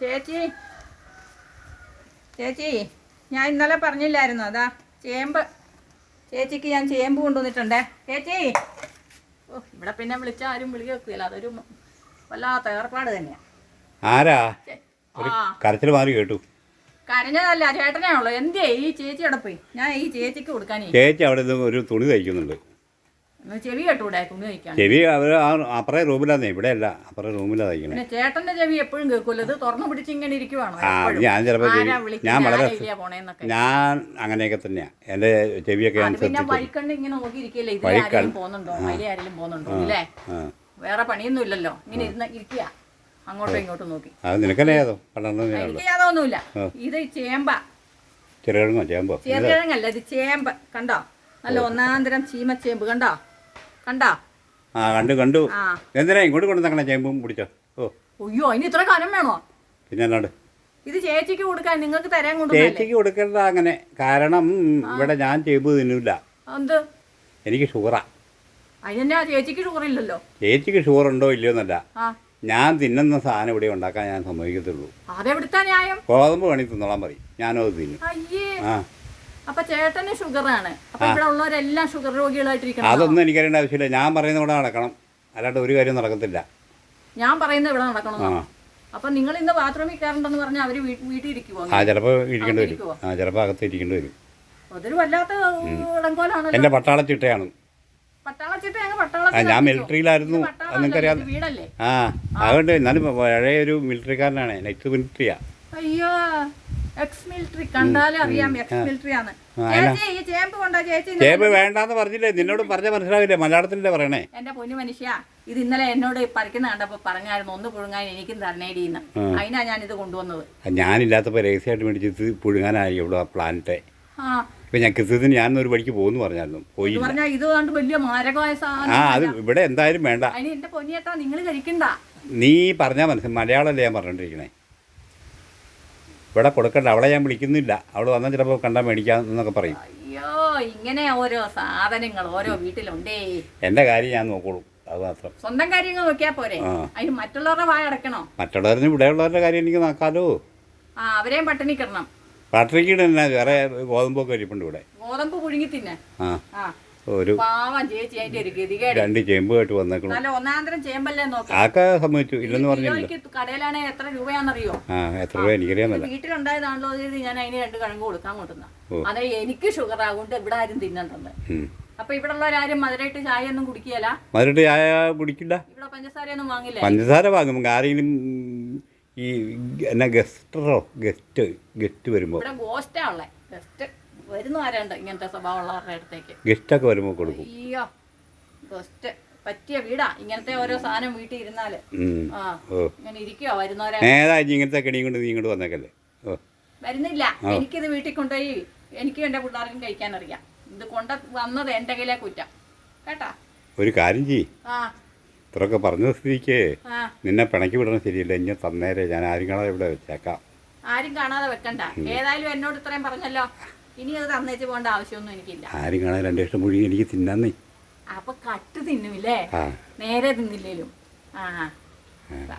ചേച്ചി. ചേച്ചി ഞാൻ ഇന്നലെ പറഞ്ഞില്ലായിരുന്നു? അതാ ചേമ്പ്. ചേച്ചിക്ക് ഞാൻ ചേമ്പ് കൊണ്ടുവന്നിട്ടുണ്ടേ. ചേച്ചി. ഓ ഇവിടെ പിന്നെ വിളിച്ചാൽ ആരും വിളി വെക്കില്ല അതൊരു വല്ലാത്ത ഏർപ്പാട് തന്നെയാ. ആരാ? കരച്ചിൽ മാറി കേട്ടു. കരഞ്ഞതല്ല ചേട്ടനേ ഉള്ളൂ. എന്തേ ഈ ചേച്ചി അവിടെ പോയി? ഞാൻ ഈ ചേച്ചിക്ക് കൊടുക്കാനേ. ചേച്ചി അവിടെ നിന്ന് ഒരു തുണി തയ്ക്കുന്നുണ്ട്. ചെവി കെട്ടൂടെ തുണി ചെവി അവർ ആ അപ്പറേ റൂമിലാന്നേ ഇവിടെ അല്ല അപ്പറേ റൂമിലാ തയ്ക്കണേ. പിന്നെ ചേട്ടന്റെ ചെവി എപ്പോഴും കേൾക്കുമല്ലോ ഇത് തുറന്നു പിടിച്ച് ഇങ്ങനെ ഇരിക്കുവാണോ? ആ എപ്പോഴും? ഞാൻ ചിലപ്പോൾ ചെവി ആരാ വിളിക്കുന്നത്, ഞാൻ വളരെ ആരാ ഇല്ല പോണേന്നൊക്കെ. ഞാൻ അങ്ങനെയൊക്കെ തന്നെയാണ് എന്റെ ചെവിയൊക്കെ ഞാൻ അത് പിന്നെ ഇങ്ങനെ നോക്കിയിരിക്കല്ലേ ഇതിൽ വഴിക്കണ്ണ്. ആരെങ്കിലും പോകുന്നുണ്ടോ? അതിലെ ആരെങ്കിലും പോകുന്നുണ്ടോ? അല്ലേ ആ. വേറെ പണിയൊന്നും ഇല്ലല്ലോ. ഇങ്ങനെ ഇരുന്ന് ഇരിക്കുക. അങ്ങോട്ടും ഇങ്ങോട്ടും നോക്കി. അത് നിനക്കല്ലേ ഏതോ പണ്ടെണ്ണ എനിക്ക് യാതൊന്നുമില്ല ഇത് ചേമ്പ. ചെറുകിഴങ്ങോ? ചേമ്പോ? ചെറുകിഴങ്ങല്ല ഇത് ചേമ്പ്. കണ്ടോ? നല്ല ഒന്നാന്തരം ചീമച്ചേമ്പ്. കണ്ടോ? കണ്ടോ? ആ കണ്ടു കണ്ടു. ആ. എന്തിനാ ഇങ്ങോട്ട് കൊണ്ടു തക്കണേ ചേമ്പും പിടിച്ചോ ഓ. അയ്യോ അതിന് ഇത്ര കനം വേണോ? പിന്നെ എന്നാണ്ട്? ഇത് ചേച്ചിക്ക് കൊടുക്കാൻ നിങ്ങൾക്ക് തരാൻ കൊണ്ടുവന്നല്ലേ ചേച്ചിക്ക് കൊടുക്കേണ്ട അങ്ങനെ. കാരണം ഇവിടെ ഞാൻ ചേമ്പ് തിന്നില്ല എന്ത് എനിക്ക് ഷുഗറാ. അതിനെന്നാ ചേച്ചിക്ക് ഷുഗർ ഇല്ലല്ലോ ചേച്ചിക്ക് ഷുഗർ ഉണ്ടോ ഇല്ലയോ എന്നല്ല. ആ. ഞാൻ തിന്നുന്ന സാധനം ഇവിടെ ഉണ്ടാക്കാൻ ഞാൻ സമ്മതിക്കത്തുള്ളൂ. അതെവിടുത്തെ ന്യായം? ഗോതമ്പ് വേണി തിന്നോളാൻ മതി ഞാനത് അത് തിന്നും. അയ്യേ. ആ. അപ്പൊ ചേട്ടന് ഷുഗറാണ്. അപ്പൊ ഇവിടെ ഉള്ളവരെല്ലാം ഷുഗർ രോഗികളായിട്ടിരിക്കണം. അതൊന്നും എനിക്കറിയേണ്ട ആവശ്യമില്ല. ഞാൻ പറയുന്ന ഇവിടെ നടക്കണം. അല്ലാണ്ട് ഒരു കാര്യം നടക്കത്തില്ല. ഞാൻ പറയുന്നത് ഇവിടെ നടക്കണം അപ്പൊ നിങ്ങൾ ഇന്ന് ബാത്റൂമിൽ കയറണ്ടെന്ന് പറഞ്ഞാൽ അവർ വീട്ടിൽ ഇരിക്കുവോ ആ ചിലപ്പോൾ ഇരിക്കേണ്ടി വരും. ആ ചിലപ്പോൾ അകത്ത് ഇരിക്കേണ്ടി വരും. അതൊരു വല്ലാത്ത ഇടങ്കോലാണല്ലോ എന്റെ പട്ടാള ചിട്ടയാണ് പട്ടാളച്ചിട്ട് ഞങ്ങൾ ആ പട്ടാളത്തിൽ ഞാൻ മിലിറ്ററിയിലായിരുന്നു. നിങ്ങൾക്കറിയാം? ആ അതുകൊണ്ട് എന്നാലും പഴയ ഒരു മിലിറ്ററിക്കാരനാണ്. നെക്സ്റ്റ് മിലിറ്ററിയാ. അയ്യോ. എക്സ് മിലിറ്ററി കണ്ടാലേ അറിയാം എക്സ് മിലിറ്ററി ആണ്. ചേച്ചി ഈ ചേമ്പ് കൊണ്ടോ ചേച്ചി ചേമ്പ് വേണ്ടാന്ന് പറഞ്ഞില്ലേ? നിന്നോട് പറഞ്ഞ മനസ്സിലാവില്ലേ? മലയാളത്തിലല്ലേ പറയണേ. എന്റെ പൊന്നു മനുഷ്യ ഇത് ഇന്നലെ എന്നോട് പറിക്കുന്ന കണ്ടപ്പോ പറഞ്ഞായിരുന്നു ഒന്ന് പുഴുങ്ങാൻ എനിക്കും തരണേടിന്ന് അതിനാ ഞാൻ ഇത് കൊണ്ടുവന്നത്. ഞാനില്ലാത്തപ്പോ രഹസ്യമായിട്ട് മേടിച്ച് പുഴുങ്ങാനായി ഇവിടെ പ്ലാനറ്റെ ഇപ്പം ഞാൻ ഒരു ഞാനൊരു വഴിക്ക് പോകുന്നു പറഞ്ഞായിരുന്നു. പോയി പറഞ്ഞാ ഇത് കണ്ട് വലിയ മാരകമായ ആ അത് ഇവിടെ എന്തായാലും വേണ്ട. അതിന് എന്റെ പൊന്നിയേട്ടാ നിങ്ങൾ കഴിക്കണ്ട. നീ മനസ്സിലായി മലയാളം അല്ലേ ഞാൻ പറഞ്ഞോണ്ടിരിക്കണേ. ഇവിടെ കൊടുക്കണ്ട അവളെ ഞാൻ വിളിക്കുന്നില്ല. അവൾ വന്നാൽ ചിലപ്പോൾ കണ്ടാൽ മേടിക്കാം എന്നൊക്കെ പറയും. അയ്യോ ഇങ്ങനെ ഓരോ സാധനങ്ങൾ ഓരോ വീട്ടിലുണ്ടേ. എന്റെ കാര്യം ഞാൻ നോക്കോളൂ അത് മാത്രം. സ്വന്തം കാര്യങ്ങൾ നോക്കിയാ പോരെ? ആ. അതിന് മറ്റുള്ളവരുടെ വായ അടക്കണോ? മറ്റുള്ളവരിന് ഇവിടെയുള്ളവരുടെ കാര്യം എനിക്ക് നോക്കാലോ. ആ അവരെയും പട്ടിണി കിടണം പാട്രിക്കിന് തന്നെ വേറെ ഗോതമ്പൊക്കെ ഇരിപ്പുണ്ട് ഇവിടെ. ഗോതമ്പ് പുഴുങ്ങി തിന്നെ. ആ. ആ. ഒരു രണ്ട് ചേമ്പുമായിട്ട് വന്നേക്കണം. ആക്കെ സമ്മതിച്ചു ഇല്ലെന്ന് പറഞ്ഞു കടയിലാണെ എത്ര രൂപയാണെന്നറിയോ? ആ എത്ര രൂപ എനിക്കറിയാമല്ല. വീട്ടിലുണ്ടായതാണല്ലോ ഞാൻ അതിന് രണ്ട് കിഴങ്ങ് കൊടുക്കാൻ കൊണ്ടുവന്ന. അതെ എനിക്ക് ഷുഗർ ആകൊണ്ട് ഇവിടെ ആരും തിന്നണ്ടെന്ന്. അപ്പൊ ഇവിടെ ഉള്ളവരാരും മധുരമായിട്ട് ചായ ഒന്നും കുടിക്കുകയല്ല. മധുരട്ട് ചായ കുടിക്കില്ല. ഇവിടെ പഞ്ചസാരയൊന്നും വാങ്ങില്ല? പഞ്ചസാര വാങ്ങും. ആരെങ്കിലും ഈ എന്നാ ഗസ്റ്ററോ ഗസ്റ്റ് ഗസ്റ്റ് വരുമ്പോ. ഇവിടെ ഗോസ്റ്റാ ഉള്ളേ. ഗസ്റ്റ് വരുന്ന ആരുണ്ട് ഇങ്ങനത്തെ സ്വഭാവമുള്ളവരുടെ അടുത്തേക്ക്. ഗസ്റ്റൊക്കെ വരുമ്പോൾ കൊടുക്കും. അയ്യോ ഗസ്റ്റ് പറ്റിയ വീടാ. ഇങ്ങനത്തെ ഓരോ സാധനം വീട്ടിൽ ഇരുന്നാൽ. ആ ഇങ്ങനെ ഇരിക്കുവോ വരുന്നവരെ. ഏതാ ഇങ്ങനത്തെ കെണിയും കൊണ്ട് നീ ഇങ്ങോട്ട് വന്നേക്കല്ലേ? വരുന്നില്ല. എനിക്കിത് വീട്ടിൽ കൊണ്ടുപോയി എനിക്കും എന്റെ പിള്ളേർക്കും കഴിക്കാൻ അറിയാം ഇത് കൊണ്ട വന്നത് എന്റെ കയ്യിലെ കുറ്റം. കേട്ടാ? ഒരു കാര്യം ചെയ് ആ. ഇത്രയൊക്കെ പറഞ്ഞ സ്ഥിതിക്ക്. നിന്നെ പിണക്കി വിടണം ശരിയല്ല. ഇനി തന്നേരെ. ഞാൻ ആരും കാണാതെ ഇവിടെ വെച്ചേക്കാം. ആരും കാണാതെ വെക്കണ്ട. ഏതായാലും എന്നോട് ഇത്രയും പറഞ്ഞല്ലോ. ഇനി അത് തന്നേച്ച് പോകേണ്ട ആവശ്യമൊന്നും എനിക്കില്ല. ആരും കാണാൻ രണ്ടു ലക്ഷം മുഴുകി എനിക്ക് തിന്നാന്നേ. അപ്പൊ കട്ട് തിന്നുമില്ലേ? നേരെ തിന്നില്ലേലും. ആ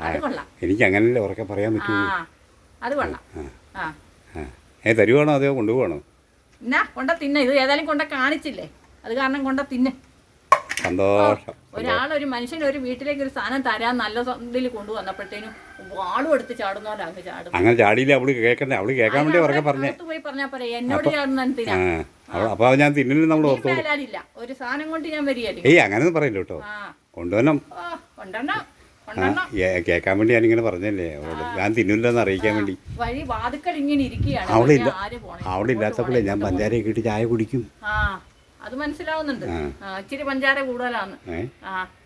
അത് കൊള്ളാം. എനിക്ക് അങ്ങനല്ലേ ഉറക്കെ പറയാൻ ആ പറ്റൂ അത് കൊള്ളാം. ആ ഏ തരുവാണോ അതെയോ കൊണ്ടുപോകണോ എന്നാ കൊണ്ട തിന്ന. ഇത് ഏതായാലും കൊണ്ട കാണിച്ചില്ലേ? അത് കാരണം കൊണ്ട തിന്ന്. സന്തോഷം. ഒരാൾ ഒരു മനുഷ്യൻ ഒരു വീട്ടിലേക്ക് ഒരു സാധനം തരാൻ നല്ല ഇതിൽ കൊണ്ടുവന്നപ്പോഴത്തേനും വാളും എടുത്ത് ചാടുന്നവരാണ് ചാടുന്നത് അങ്ങനെ ചാടിയില്ല അവൾ കേൾക്കണ്ടേ അവൾ കേൾക്കാൻ വേണ്ടി ഉറക്കെ പറഞ്ഞേ. പോയി പറഞ്ഞാ പോരെ എന്നോട് ചാടുന്ന അപ്പൊ അത് ഞാൻ തിന്നില്ല നമ്മൾ ഓർത്തു ഒരു സാധനം കൊണ്ട് ഞാൻ വരികയല്ലേ. ഏയ് അങ്ങനെ പറയില്ല കേട്ടോ. കൊണ്ടുവരണം. കൊണ്ടെണ്ണം കേൾക്കാൻ വേണ്ടി ഞാനിങ്ങനെ പറഞ്ഞല്ലേ? അവളോട് ഞാൻ തിന്നില്ലെന്ന് അറിയിക്കാൻ വേണ്ടി. വഴി വാതുക്കൾ ഇങ്ങനെ ഇരിക്കുകയാണ്. അവളില്ല അവളില്ലാത്തപ്പോഴേ ഞാൻ പഞ്ചാരയൊക്കെ ഇട്ട് ചായ കുടിക്കും. അത് മനസ്സിലാവുന്നുണ്ട്. ഇച്ചിരി പഞ്ചാര കൂടുതലാണ്. ആ